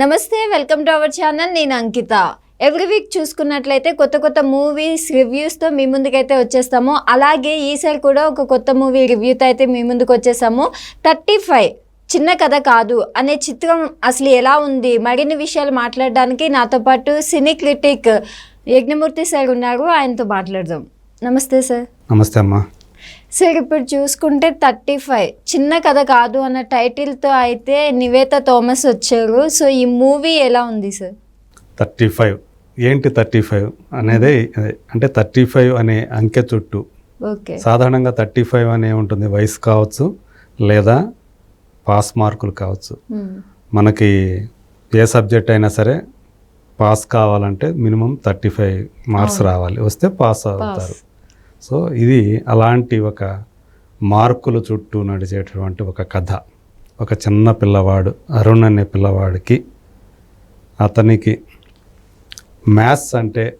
నమస్తే welcome to our channel. నేను అంకిత. Every week చూసుకున్నట్లయితే కొత్త కొత్త మూవీస్ రివ్యూస్తో మీ ముందుకైతే వచ్చేస్తాము. అలాగే ఈసారి కూడా ఒక కొత్త మూవీ రివ్యూతో అయితే మీ ముందుకు వచ్చేసాము. థర్టీ ఫైవ్ చిన్న కథ కాదు అనే చిత్రం అసలు ఎలా ఉంది? మరిన్ని విషయాలు మాట్లాడడానికి నాతో పాటు సినీ క్రిటిక్ యజ్ఞమూర్తి సార్ ఉన్నారు. ఆయనతో మాట్లాడదాం. నమస్తే సార్. నమస్తే అమ్మా. సార్ ఇప్పుడు చూసుకుంటే థర్టీ ఫైవ్. చిన్న కథ కాదు అన్న టైటిల్తో అయితే నివేత థామస్ వచ్చారు. సో ఈ మూవీ ఎలా ఉంది సార్? Thirty five. ఏంటి థర్టీ ఫైవ్ అనేది అంటే థర్టీ ఫైవ్ అనే అంకె చుట్టూ. ఓకే. సాధారణంగా థర్టీ ఫైవ్ అనే ఉంటుంది. వయసు కావచ్చు లేదా పాస్ మార్కులు కావచ్చు. మనకి ఏ సబ్జెక్ట్ అయినా సరే పాస్ కావాలంటే మినిమం థర్టీ ఫైవ్ మార్క్స్ రావాలి. వస్తే పాస్. అవుతారు. సో ఇది అలాంటి ఒక మార్కుల చుట్టూ నడిచేటటువంటి ఒక కథ. ఒక చిన్న పిల్లవాడు అరుణ్ అనే పిల్లవాడికి అతనికి మ్యాథ్స్ అంటే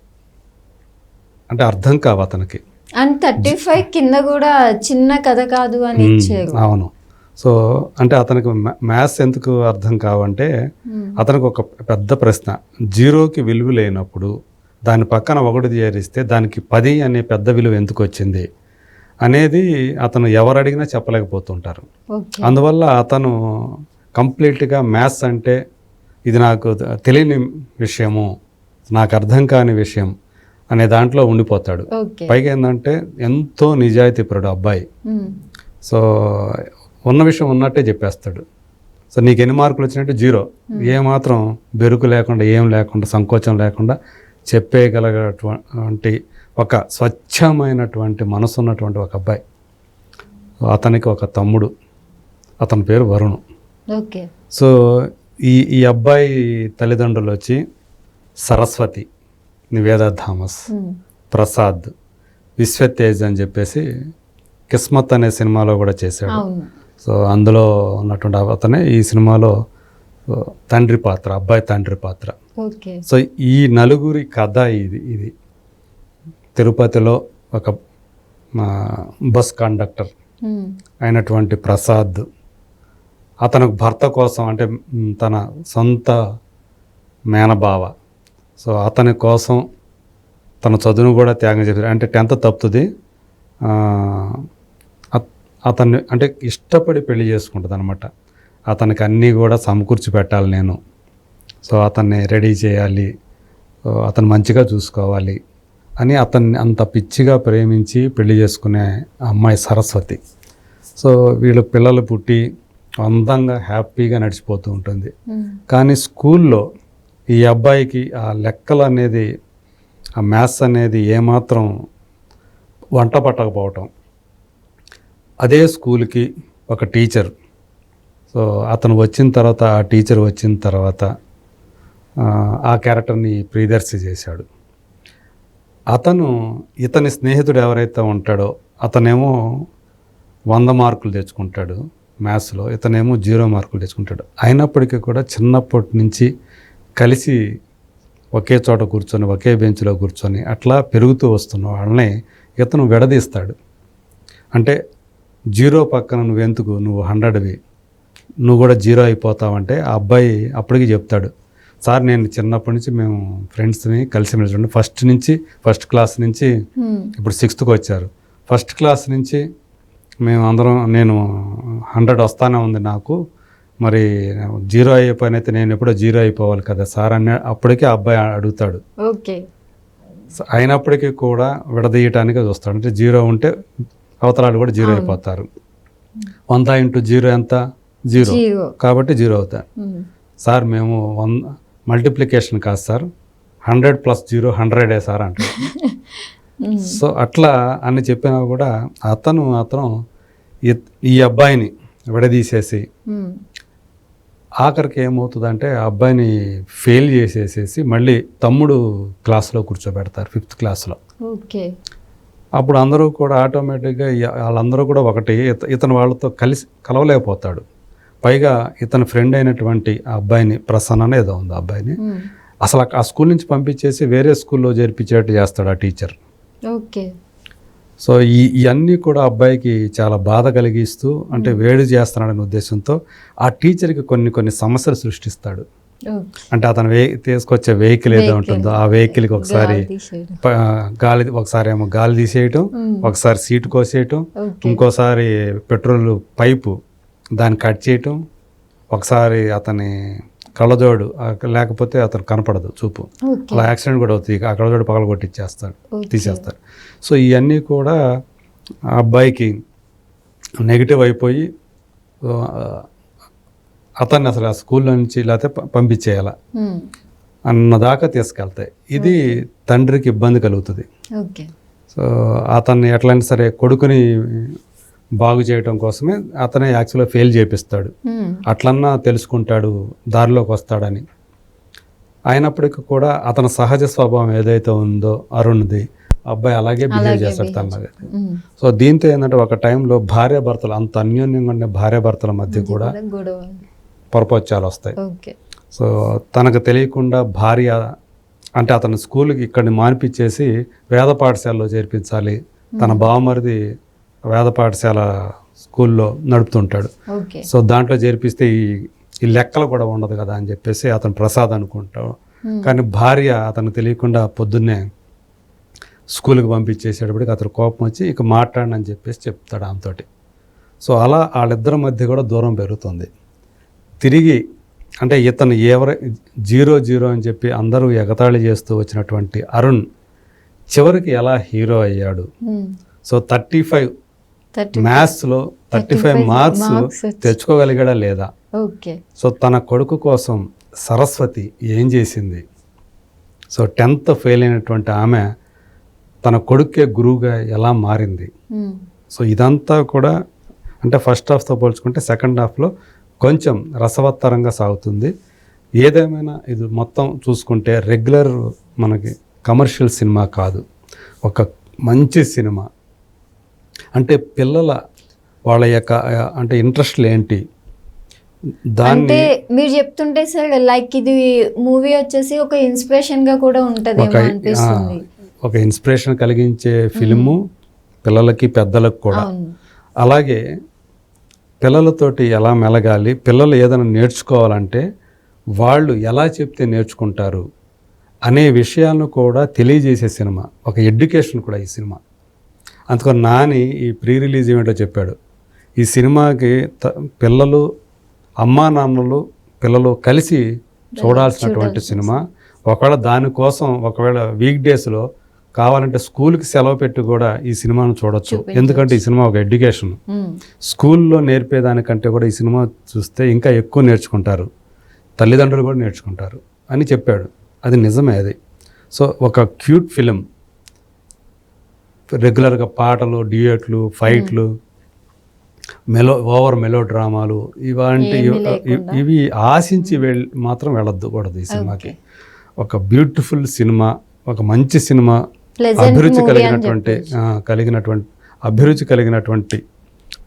అంటే అర్థం కావు అతనికి. అండ్ థర్టీ ఫైవ్ కింద కూడా చిన్న కథ కాదు అని అవును. సో అంటే అతనికి మ్యాథ్స్ ఎందుకు అర్థం కావంటే. అతనికి ఒక పెద్ద ప్రశ్న. జీరోకి విలువ లేనప్పుడు దాని పక్కన ఒకటి చేరిస్తే దానికి పది అనే పెద్ద విలువ ఎందుకు వచ్చింది అనేది అతను ఎవరు అడిగినా చెప్పలేకపోతుంటారు అందువల్ల అతను కంప్లీట్గా మ్యాథ్స్ అంటే ఇది నాకు తెలియని విషయము నాకు అర్థం కాని విషయం అనే దాంట్లో ఉండిపోతాడు. పైగా ఏంటంటే ఎంతో నిజాయితీపరుడు అబ్బాయి. సో ఉన్న విషయం ఉన్నట్టే చెప్పేస్తాడు. సో నీకు ఎన్ని మార్కులు వచ్చినట్టు జీరో. ఏమాత్రం బెరుకు లేకుండా ఏం లేకుండా సంకోచం లేకుండా చెప్పేయగలగటువంటి ఒక స్వచ్ఛమైనటువంటి మనసు ఉన్నటువంటి ఒక అబ్బాయి. అతనికి ఒక తమ్ముడు. అతని పేరు వరుణ్. ఓకే. సో ఈ ఈ అబ్బాయి తల్లిదండ్రులు వచ్చి సరస్వతి నివేద థామస్. ప్రసాద్ విశ్వతేజ్ అని చెప్పేసి కిస్మత్ అనే సినిమాలో కూడా చేశాడు. సో అందులో ఉన్నటువంటి అతనే ఈ సినిమాలో తండ్రి పాత్ర అబ్బాయి తండ్రి పాత్ర. సో ఈ నలుగురి కథ ఇది ఇది. తిరుపతిలో ఒక బస్ కండక్టర్. అయినటువంటి ప్రసాద్ అతను భర్త కోసం అంటే తన సొంత మేనబావ. సో అతని కోసం తన చదువును కూడా త్యాగం చేశారు. అంటే టెన్త్ తప్పుతుంది అతన్ని అంటే ఇష్టపడి పెళ్ళి చేసుకుంటుంది అనమాట అతనికి అన్నీ కూడా సమకూర్చి పెట్టాలి నేను. సో అతన్ని రెడీ చేయాలి అతను మంచిగా చూసుకోవాలి అని అతన్ని అంత పిచ్చిగా ప్రేమించి పెళ్ళి చేసుకునే అమ్మాయి సరస్వతి. సో వీళ్ళు పిల్లలు పుట్టి అందంగా హ్యాపీగా నడిచిపోతూ ఉంటుంది. కానీ స్కూల్లో ఈ అబ్బాయికి ఆ లెక్కలు అనేది ఆ మ్యాథ్స్ అనేది ఏమాత్రం వంట పట్టకపోవటం. అదే స్కూల్కి ఒక టీచర్. సో అతను వచ్చిన తర్వాత ఆ టీచర్ వచ్చిన తర్వాత ఆ, క్యారెక్టర్ని ప్రియదర్శి చేశాడు. అతను ఇతని స్నేహితుడు ఎవరైతే ఉంటాడో అతనేమో వంద మార్కులు తెచ్చుకుంటాడు మ్యాథ్స్లో ఇతనేమో జీరో మార్కులు తెచ్చుకుంటాడు. అయినప్పటికీ కూడా చిన్నప్పటి నుంచి కలిసి ఒకే చోట కూర్చొని ఒకే బెంచ్లో కూర్చొని అట్లా పెరుగుతూ వస్తున్న వాళ్ళని ఇతను విడదీస్తాడు. అంటే జీరో పక్కన నువ్వెందుకు? నువ్వు హండ్రెడ్వి. నువ్వు కూడా జీరో అయిపోతావంటే ఆ అబ్బాయి అప్పటికి చెప్తాడు. సార్ నేను చిన్నప్పటి నుంచి మేము ఫ్రెండ్స్ని కలిసి మెలిసి ఫస్ట్ నుంచి ఫస్ట్ క్లాస్ నుంచి. ఇప్పుడు సిక్స్త్కి వచ్చారు. ఫస్ట్ క్లాస్ నుంచి మేము అందరం నేను హండ్రెడ్ వస్తానే ఉంది నాకు. మరి జీరో అయిపోయినైతే నేను ఎప్పుడో జీరో అయిపోవాలి కదా సార్ అని అప్పటికే అబ్బాయి అడుగుతాడు. ఓకే. అయినప్పటికీ కూడా విడదీయటానికి చూస్తాడు. అంటే జీరో ఉంటే అవతలాలు కూడా జీరో అయిపోతారు. వంద ఇంటూ జీరో ఎంత? జీరో కాబట్టి జీరో అవుతారు మ్మ్. సార్ మేము వన్ మల్టిప్లికేషన్ కాదు సార్ హండ్రెడ్ ప్లస్ జీరో హండ్రెడే సార్ అంటారు. సో అట్లా అని చెప్పినా కూడా అతను మాత్రం ఈ- అబ్బాయిని విడదీసేసి. ఆఖరికి ఏమవుతుందంటే ఆ అబ్బాయిని ఫెయిల్ చేసేసేసి మళ్ళీ తమ్ముడు క్లాస్లో కూర్చోబెడతారు ఫిఫ్త్ క్లాస్లో ఓకే అప్పుడు అందరూ కూడా ఆటోమేటిక్గా వాళ్ళందరూ కూడా ఒకటి ఇత- ఇతను వాళ్ళతో కలిసి కలవలేకపోతాడు పైగా ఇతని ఫ్రెండ్ అయినటువంటి ఆ అబ్బాయిని ప్రసన్న ఏదో ఉంది ఆ అబ్బాయిని మ్మ్. అసలు ఆ స్కూల్ నుంచి పంపించేసి వేరే స్కూల్లో చేర్పించేట్టు చేస్తాడు ఆ టీచర్ ఓకే సో ఈ ఇవన్నీ కూడా అబ్బాయికి చాలా బాధ కలిగిస్తూ అంటే వేడి చేస్తున్నాడనే ఉద్దేశంతో ఆ టీచర్కి కొన్ని కొన్ని సమస్యలు సృష్టిస్తాడు. అంటే అతను వే తీసుకొచ్చే వెహికల్ ఏదో. ఉంటుందో ఆ వెహికల్కి ఒకసారి గాలి ఒకసారి ఏమో గాలి తీసేయటం మ్మ్. ఒకసారి సీటు కోసేయటం. ఇంకోసారి పెట్రోల్ పైపు దాన్ని కట్ చేయటం ఒకసారి అతని కళ్ళజోడు లేకపోతే అతను కనపడదు చూపు. అలా యాక్సిడెంట్ కూడా అవుతుంది. ఆ కళ్ళజోడు పగల కొట్టిచ్చేస్తాడు. తీసేస్తాడు. సో ఇవన్నీ కూడా ఆ అబ్బాయికి నెగిటివ్ అయిపోయి అతన్ని అసలు ఆ స్కూల్లో నుంచి లేకపోతే పంపించేయాల. అన్నదాకా తీసుకెళ్తాయి ఇది తండ్రికి ఇబ్బంది కలుగుతుంది. సో అతన్ని ఎట్లయినా సరే కొడుకుని బాగు చేయడం కోసమే అతనే యాక్చువల్గా ఫెయిల్ చేపిస్తాడు. అట్లన్నా తెలుసుకుంటాడు దారిలోకి వస్తాడని. అయినప్పటికీ కూడా అతని సహజ స్వభావం ఏదైతే ఉందో అరుణ్ది అబ్బాయి అలాగే బిహేవ్ చేస్తాడు తనలాగే. సో దీంతో ఏంటంటే ఒక టైంలో భార్య భర్తలు అంత అన్యోన్యంగా ఉండే భార్య భర్తల మధ్య కూడా పొరపచ్చాలు వస్తాయి. సో తనకు తెలియకుండా భార్య అంటే అతను స్కూల్కి ఇక్కడిని మానిపించేసి వేద పాఠశాలలో చేర్పించాలి. తన బావమరిది వేద పాఠశాల స్కూల్లో నడుపుతుంటాడు. సో దాంట్లో చేర్పిస్తే ఈ ఈ లెక్కలు కూడా ఉండదు కదా అని చెప్పేసి అతను ప్రసాద్ అనుకుంటాడు మ్మ్. కానీ భార్య అతను తెలియకుండా పొద్దున్నే స్కూల్కి పంపించేసేటప్పటికి అతను కోపం వచ్చి ఇక మాట్లాడనని చెప్పేసి చెప్తాడు ఆమెతోటి. సో అలా వాళ్ళిద్దరి మధ్య కూడా దూరం పెరుగుతుంది. తిరిగి అంటే ఇతను ఎవర జీరో జీరో అని చెప్పి అందరూ ఎగతాళి చేస్తూ వచ్చినటువంటి అరుణ్ చివరికి ఎలా హీరో అయ్యాడు. సో థర్టీ ఫైవ్ మ్యాథ్స్లో థర్టీ ఫైవ్ 35 మార్క్స్ తెచ్చుకోగలిగాడా లేదా? ఓకే. సో తన కొడుకు కోసం సరస్వతి ఏం చేసింది? సో టెన్త్ ఫెయిల్ అయినటువంటి ఆమె తన కొడుకే గురువుగా ఎలా మారింది. సో ఇదంతా కూడా అంటే ఫస్ట్ హాఫ్తో పోల్చుకుంటే సెకండ్ హాఫ్లో కొంచెం రసవత్తరంగా సాగుతుంది. ఏదేమైనా ఇది మొత్తం చూసుకుంటే రెగ్యులర్ మనకి కమర్షియల్ సినిమా కాదు. ఒక మంచి సినిమా. అంటే పిల్లల వాళ్ళ యొక్క అంటే ఇంట్రెస్ట్లు ఏంటి? అంటే మీరు చెప్తుంటే సార్ లైక్ ఇది మూవీ వచ్చేసి ఒక ఇన్స్పిరేషన్గా కూడా ఉంటదేమో ఒక అనిపిస్తుంది. ఆ, ఒక ఇన్స్పిరేషన్ కలిగించే ఫిలిము పిల్లలకి పెద్దలకు కూడా. అలాగే పిల్లలతోటి ఎలా మెలగాలి పిల్లలు ఏదైనా నేర్చుకోవాలంటే వాళ్ళు ఎలా చెప్తే నేర్చుకుంటారు అనే విషయాలను కూడా తెలియజేసే సినిమా ఒక ఎడ్యుకేషన్ కూడా ఈ సినిమా. అందుకని నాని ఈ ప్రీ రిలీజ్ ఈవెంట్లో చెప్పాడు. ఈ సినిమాకి త- పిల్లలు అమ్మా నాన్నలు పిల్లలు కలిసి చూడాల్సినటువంటి సినిమా. ఒకవేళ దానికోసం ఒకవేళ వీక్ డేస్లో కావాలంటే స్కూల్కి సెలవు పెట్టి కూడా ఈ సినిమాను చూడొచ్చు. ఎందుకంటే ఈ సినిమా ఒక ఎడ్యుకేషన్. స్కూల్లో నేర్పేదానికంటే కూడా ఈ సినిమా చూస్తే ఇంకా ఎక్కువ నేర్చుకుంటారు. తల్లిదండ్రులు కూడా నేర్చుకుంటారు అని చెప్పాడు. అది నిజమే అది. సో ఒక క్యూట్ ఫిలిం. రెగ్యులర్గా పాటలు డ్యూయట్లు ఫైట్లు మెలో ఓవర్ మెలో డ్రామాలు ఇవంటి. ఇవి ఆశించి వెళ్ళి మాత్రం వెళ్ళొద్దు కూడదు ఈ సినిమాకి. ఒక బ్యూటిఫుల్ సినిమా ఒక మంచి సినిమా అభిరుచి కలిగినటువంటి కలిగినటువంటి అభిరుచి కలిగినటువంటి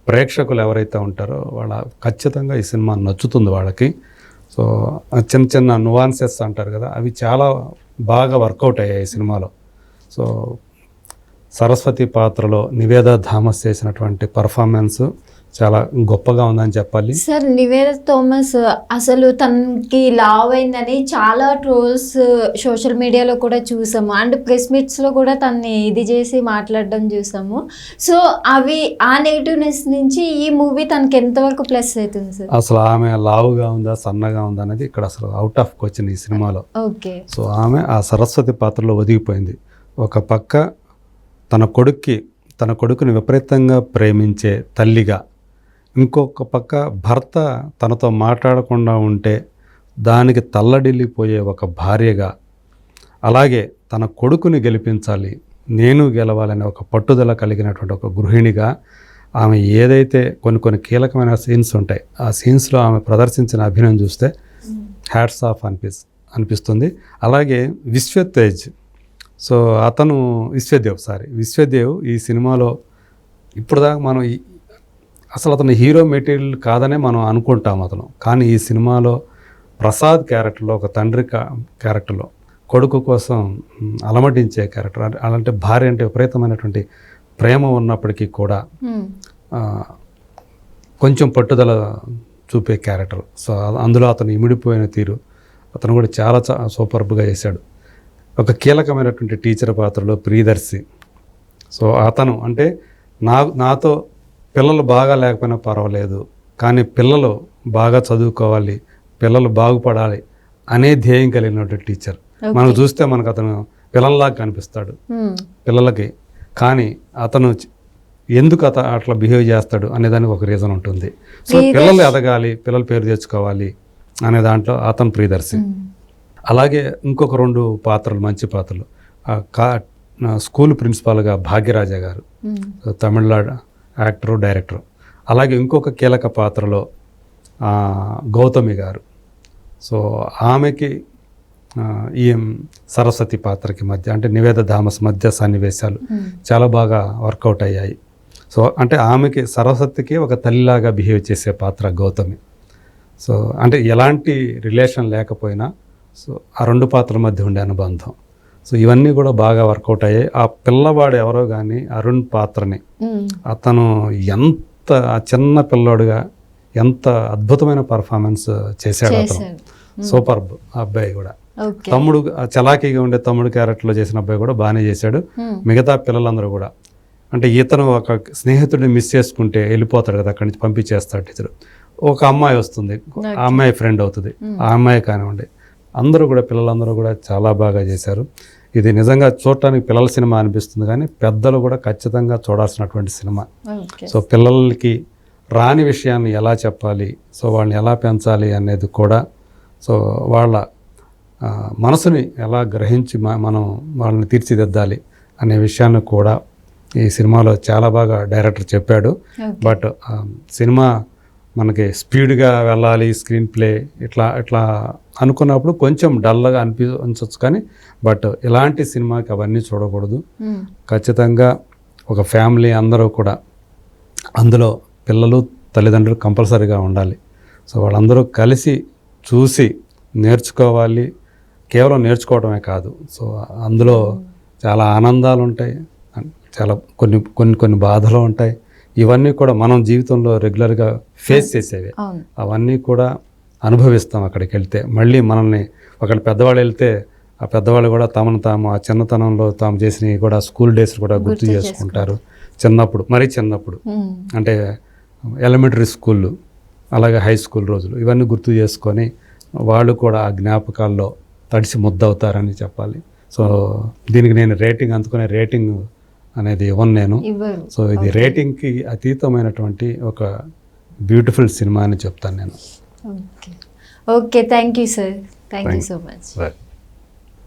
ప్రేక్షకులు ఎవరైతే ఉంటారో వాళ్ళ ఖచ్చితంగా ఈ సినిమా నచ్చుతుంది వాళ్ళకి. సో చిన్న చిన్న నువాన్సెస్ అంటారు కదా అవి చాలా బాగా వర్కౌట్ అయ్యాయి ఈ సినిమాలో. సో సరస్వతి పాత్రలో నివేద థామస్ చేసినటువంటి పర్ఫార్మెన్స్ చాలా గొప్పగా ఉందని చెప్పాలి. సార్ నివేద థామస్ అసలు తనకి లావ్ అయిందని చాలా ట్రోల్స్ సోషల్ మీడియాలో కూడా చూసాము. అండ్ ప్రెస్ మీట్స్లో కూడా తన్ని ఇది చేసి మాట్లాడడం చూసాము. సో అవి ఆ నెగిటివ్నెస్ నుంచి ఈ మూవీ తనకి ఎంతవరకు ప్లస్ అవుతుంది సార్? అసలు ఆమె లావుగా ఉందా సన్నగా ఉందా అనేది ఇక్కడ అసలు అవుట్ ఆఫ్ క్వశ్చన్ ఈ సినిమాలో. ఓకే. సో ఆమె ఆ సరస్వతి పాత్రలో ఒదిగిపోయింది. ఒక పక్క తన కొడుక్కి తన కొడుకుని విపరీతంగా ప్రేమించే తల్లిగా. ఇంకొక పక్క భర్త తనతో మాట్లాడకుండా ఉంటే దానికి తల్లడిల్లిపోయే ఒక భార్యగా. అలాగే తన కొడుకుని గెలిపించాలి నేను గెలవాలనే ఒక పట్టుదల కలిగినటువంటి ఒక గృహిణిగా ఆమె ఏదైతే కొన్ని కొన్ని కీలకమైన సీన్స్ ఉంటాయి ఆ సీన్స్లో ఆమె ప్రదర్శించిన అభినయం చూస్తే హ్యాట్స్ ఆఫ్ అనిపి అనిపిస్తుంది. అలాగే విశ్వతేజ్ సో అతను విశ్వదేవ్ సారీ. విశ్వదేవ్ ఈ సినిమాలో ఇప్పుడు దాకా మనం అసలు అతను హీరో మెటీరియల్ కాదనే మనం అనుకుంటాం అతను. కానీ ఈ సినిమాలో ప్రసాద్ క్యారెక్టర్లో ఒక తండ్రి క్యారెక్టర్లో కొడుకు కోసం అలమటించే క్యారెక్టర్ అంటే- అలాంటి భార్య అంటే విపరీతమైనటువంటి ప్రేమ ఉన్నప్పటికీ కూడా కొంచెం పట్టుదల చూపే క్యారెక్టర్. సో అందులో అతను ఇమిడిపోయిన తీరు అతను కూడా చాలా చా సూపర్బ్గా చేశాడు. ఒక కీలకమైనటువంటి టీచర్ పాత్రలో ప్రియదర్శి. సో అతను అంటే నా నాతో పిల్లలు బాగా లేకపోయినా పర్వాలేదు కానీ పిల్లలు బాగా చదువుకోవాలి పిల్లలు బాగుపడాలి అనే ధ్యేయం కలిగినటువంటి టీచర్. మనం చూస్తే మనకు అతను పిల్లల్లాగా కనిపిస్తాడు. పిల్లలకి. కానీ అతను ఎందుకు అత అట్లా బిహేవ్ చేస్తాడు అనే దానికి ఒక రీజన్ ఉంటుంది. సో పిల్లలు ఎదగాలి పిల్లల పేరు తెచ్చుకోవాలి అనే దాంట్లో అతను ప్రియదర్శి. అలాగే ఇంకొక రెండు పాత్రలు మంచి పాత్రలు. కా స్కూల్ ప్రిన్సిపాల్గా భాగ్యరాజా గారు. Tamil Nadu actor director. అలాగే ఇంకొక కీలక పాత్రలో గౌతమి గారు. సో ఆమెకి ఈ సరస్వతి పాత్రకి మధ్య అంటే నివేద ధామస్ మధ్య సన్నివేశాలు. చాలా బాగా వర్కౌట్ అయ్యాయి. సో అంటే ఆమెకి సరస్వతికి ఒక తల్లిలాగా బిహేవ్ చేసే పాత్ర గౌతమి. సో అంటే ఎలాంటి రిలేషన్ లేకపోయినా సో ఆ రెండు పాత్రల మధ్య ఉండే అనుబంధం. సో ఇవన్నీ కూడా బాగా వర్కౌట్ అయ్యాయి. ఆ పిల్లవాడు ఎవరో కానీ అరుణ్ పాత్రని. అతను ఎంత ఆ చిన్న పిల్లోడుగా ఎంత అద్భుతమైన పర్ఫార్మెన్స్ చేశాడు అతను. సూపర్బ్ ఆ అబ్బాయి కూడా. తమ్ముడు చలాకీగా ఉండే తమ్ముడు క్యారెక్టర్లో చేసిన అబ్బాయి కూడా బాగానే చేశాడు. మిగతా పిల్లలందరూ కూడా. అంటే ఇతను ఒక స్నేహితుడిని మిస్ చేసుకుంటే వెళ్ళిపోతాడు కదా అక్కడి నుంచి పంపించేస్తాడు టీచర్ ఒక అమ్మాయి వస్తుంది. ఆ అమ్మాయి ఫ్రెండ్ అవుతుంది. ఆ అమ్మాయి కానివ్వండి. అందరూ కూడా పిల్లలందరూ కూడా చాలా బాగా చేశారు. ఇది నిజంగా చూడటానికి పిల్లల సినిమా అనిపిస్తుంది కానీ పెద్దలు కూడా ఖచ్చితంగా చూడాల్సినటువంటి సినిమా. సో పిల్లలకి రాని విషయాన్ని ఎలా చెప్పాలి? సో వాళ్ళని ఎలా పెంచాలి అనేది కూడా సో వాళ్ళ మనసుని ఎలా గ్రహించి మనం వాళ్ళని తీర్చిదిద్దాలి అనే విషయాన్ని కూడా ఈ సినిమాలో చాలా బాగా డైరెక్టర్ చెప్పాడు. బట్ సినిమా మనకి స్పీడ్గా వెళ్ళాలి స్క్రీన్ ప్లే ఇట్లా ఇట్లా అనుకున్నప్పుడు కొంచెం డల్గా అనిపించవచ్చు కానీ బట్ ఇలాంటి సినిమాకి అవన్నీ చూడకూడదు. ఖచ్చితంగా ఒక ఫ్యామిలీ అందరూ కూడా అందులో పిల్లలు తల్లిదండ్రులు కంపల్సరీగా ఉండాలి. సో వాళ్ళందరూ కలిసి చూసి నేర్చుకోవాలి. కేవలం నేర్చుకోవడమే కాదు. సో అందులో చాలా ఆనందాలు ఉంటాయి. చాలా కొన్ని కొన్ని కొన్ని బాధలు ఉంటాయి. ఇవన్నీ కూడా మనం జీవితంలో రెగ్యులర్గా ఫేస్ చేసేవి. అవును. అవన్నీ కూడా అనుభవిస్తాం అక్కడికి వెళ్తే మళ్ళీ మనల్ని ఒకళ్ళు పెద్దవాళ్ళు వెళ్తే ఆ పెద్దవాళ్ళు కూడా తమను తాము ఆ చిన్నతనంలో తాము చేసినవి కూడా స్కూల్ డేస్ కూడా గుర్తు చేసుకుంటారు. చిన్నప్పుడు మరీ చిన్నప్పుడు. అంటే ఎలిమెంటరీ స్కూళ్ళు అలాగే హై స్కూల్ రోజులు ఇవన్నీ గుర్తు చేసుకొని వాళ్ళు కూడా ఆ జ్ఞాపకాల్లో తడిసి ముద్దవుతారని చెప్పాలి. సో దీనికి నేను రేటింగ్ అందుకునే రేటింగ్ అనేది ఇవ్వను నేను. సో ఇది రేటింగ్కి అతీతమైనటువంటి ఒక బ్యూటిఫుల్ సినిమా అని చెప్తాను నేను. Okay thank you sir thank you so much